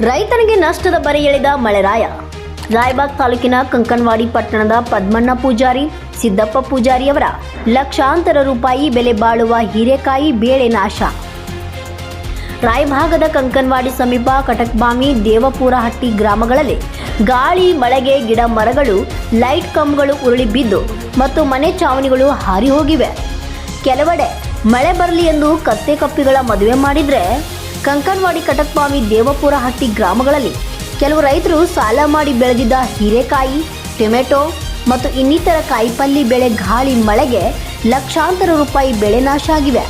ರೈತನಿಗೆ ನಷ್ಟದ ಬರೆ ಎಳೆದ ಮಳೆರಾಯ. ರಾಯಬಾಗ್ ತಾಲೂಕಿನ ಕಂಕನವಾಡಿ ಪಟ್ಟಣದ ಪದ್ಮಣ್ಣ ಪೂಜಾರಿ, ಸಿದ್ದಪ್ಪ ಪೂಜಾರಿಯವರ ಲಕ್ಷಾಂತರ ರೂಪಾಯಿ ಬೆಲೆ ಬಾಳುವ ಹೀರೆಕಾಯಿ ಬೇಳೆ ನಾಶ. ರಾಯಭಾಗದ ಕಂಕನವಾಡಿ ಸಮೀಪ ಕಟಕ್ಬಾಮಿ ದೇವಪುರಹಟ್ಟಿ ಗ್ರಾಮಗಳಲ್ಲಿ ಗಾಳಿ, ಮಳೆಗೆ ಗಿಡ ಮರಗಳು, ಲೈಟ್ ಕಂಬಗಳು ಉರುಳಿ ಬಿದ್ದು ಮತ್ತು ಮನೆ ಚಾವಣಿಗಳು ಹಾರಿ ಹೋಗಿವೆ. ಕೆಲವೆಡೆ ಮಳೆ ಬರಲಿ ಎಂದು ಕತ್ತೆ ಕಪ್ಪಿಗಳ ಮದುವೆ ಮಾಡಿದ್ರೆ ಕಂಕನವಾಡಿ ದೇವಪುರ ಹಟ್ಟಿ ಗ್ರಾಮಗಳಲ್ಲಿ ಕೆಲವು ರೈತರು ಸಾಲ ಮಾಡಿ ಬೆಳೆದಿದ್ದ ಹೀರೆಕಾಯಿ, ಟೊಮೆಟೊ ಮತ್ತು ಇನ್ನಿತರ ಕಾಯಿಪಲ್ಲಿ ಬೆಳೆ ಗಾಳಿ ಮಳೆಗೆ ಲಕ್ಷಾಂತರ ರೂಪಾಯಿ ಬೆಳೆ ನಾಶ ಆಗಿವೆ.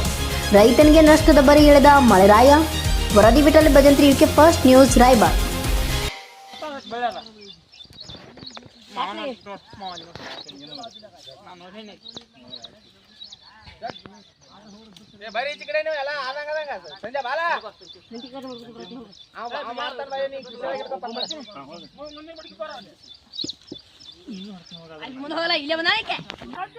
ರೈತನಿಗೆ ನಷ್ಟದ ಬರಿ ಎಳೆದ ಮಳೆರಾಯ, ವರದಿ Vithal Bhajantri UK first news Raibag ಏ ಬರೀ ಈ ಕಡೆನೂ ಎಲ್ಲ ಆದಂಗ ಆದಂಗ ಸಂಜೆ ಬಾಲ ಮಾಡ್ತಾನೆ ಬರೀ ನೀ ಮುಂದೆ ಬಿಡ್ಕೊ ಬರೋ ಅಲ್ಲಿ ಮುಂದೆ ಹೋಗಲ್ಲ ಇಲ್ಲೇ ಬಂದಾಕೆ ಹೋಗಿ